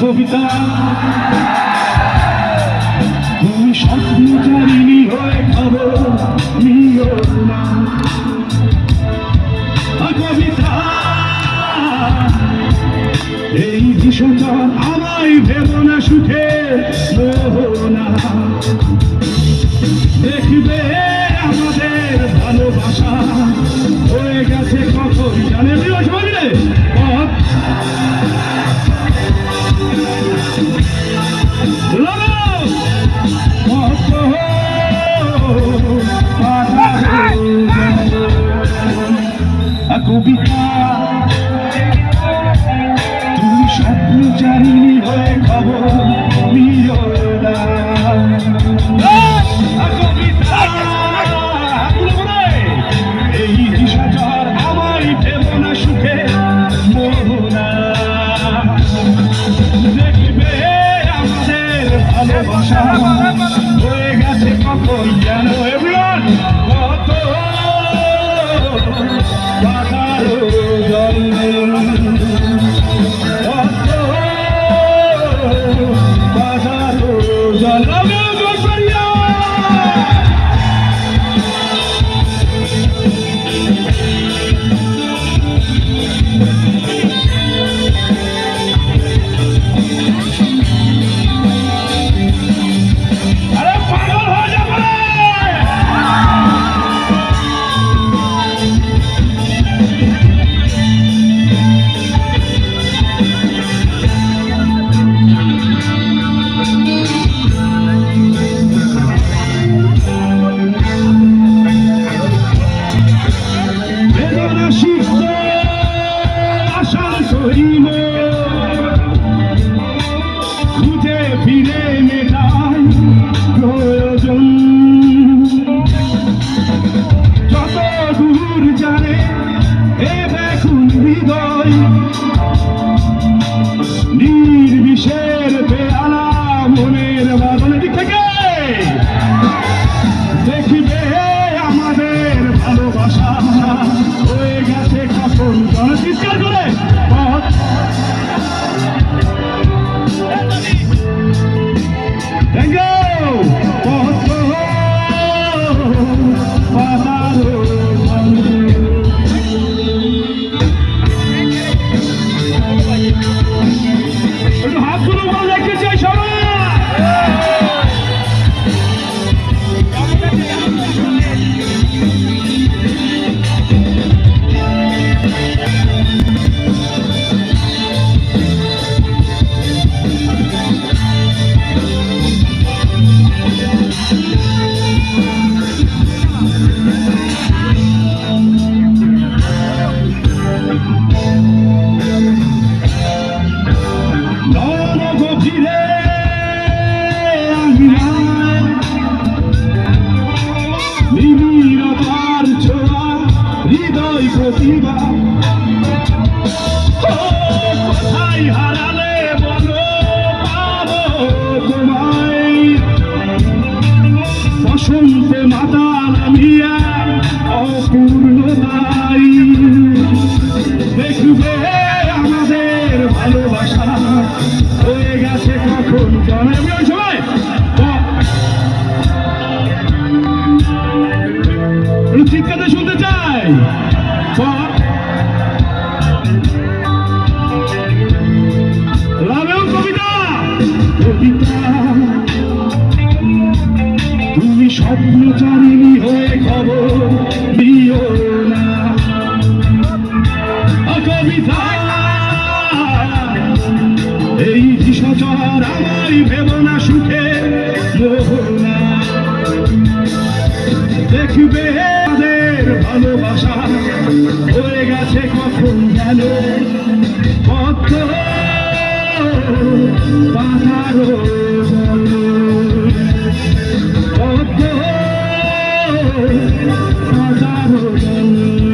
কবিতা। তুমি স্বপ্ন হয়ে খবর নিও কবিতা। এই ভীষণচর আমায় ভেব না, সুখে মোহনা দেখবে আমাদের ভালোবাসা হয়ে গেছে কখন জানে কবিতা তুমি স্বপ্ন জানিনি হয়ে খবর না এই দিশাচার আমায় দেব না সুখে মোহনা। দেখবে আমাদের ভালোবাসা হয়ে গেছে কখন যেন? আশা করিব হৃদয় প্রতিভা। কোথায় আমাদের ভালোবাসা হয়ে গেছে কখন জানাবে ওই সময় চিৎকারটা শুনতে চাই লাভেও কবিতা কবিতা তুমি স্বপ্ন হয়ে খবর দিও না কবিতা এই দিশাচর আমায় ভেব সুখে মোহনা দেখবে ভালোবাসা। হয়ে গেছে কখন গেল কত বাধারও জল। কত বাধারও জল।